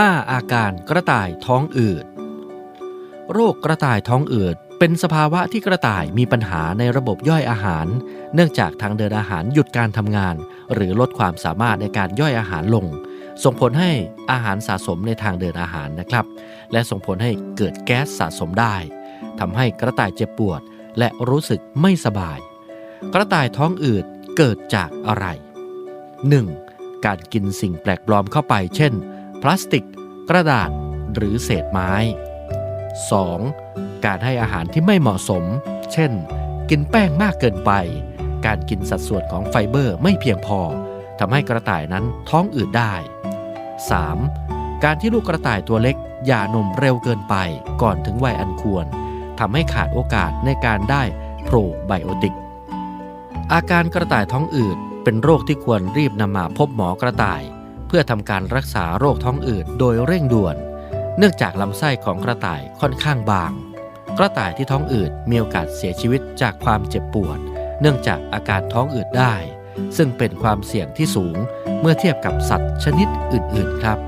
5. อาการกระต่ายท้องอืด โรคกระต่ายท้องอืดเป็นสภาวะที่กระต่ายมีปัญหาในระบบย่อยอาหาร เนื่องจากทางเดินอาหารหยุดการทำงาน หรือลดความสามารถในการย่อยอาหารลง ส่งผลให้อาหารสะสมในทางเดินอาหารนะครับ และส่งผลให้เกิดแก๊สสะสมได้ทำให้กระต่ายเจ็บปวด และรู้สึกไม่สบาย กระต่ายท้องอืดเกิดจากอะไร 1. การกินสิ่งแปลกปลอมเข้าไป เช่น พลาสติก กระดาษหรือเศษไม้ 2. การให้อาหารที่ไม่เหมาะสม เช่น กินแป้งมากเกินไป การกินสัดส่วนของไฟเบอร์ไม่เพียงพอทำให้กระต่ายนั้นท้องอืดได้ 3. การที่ลูกกระต่ายตัวเล็กหย่านมเร็วเกินไปก่อนถึงวัยอันควรทำให้ขาดโอกาสในการได้โปรไบโอติก อาการกระต่ายท้องอืดเป็นโรคที่ควรรีบนำมาพบหมอกระต่าย พื่อทำการรักษาโรคท้องอืดโดยเร่งด่วน เนื่องจากลำไส้ของกระต่ายค่อนข้างบาง กระต่ายที่ท้องอืดมีโอกาสเสียชีวิตจากความเจ็บปวด เนื่องจากอาการท้องอืดได้ ซึ่งเป็นความเสี่ยงที่สูงเมื่อเทียบกับสัตว์ชนิดอื่นๆครับ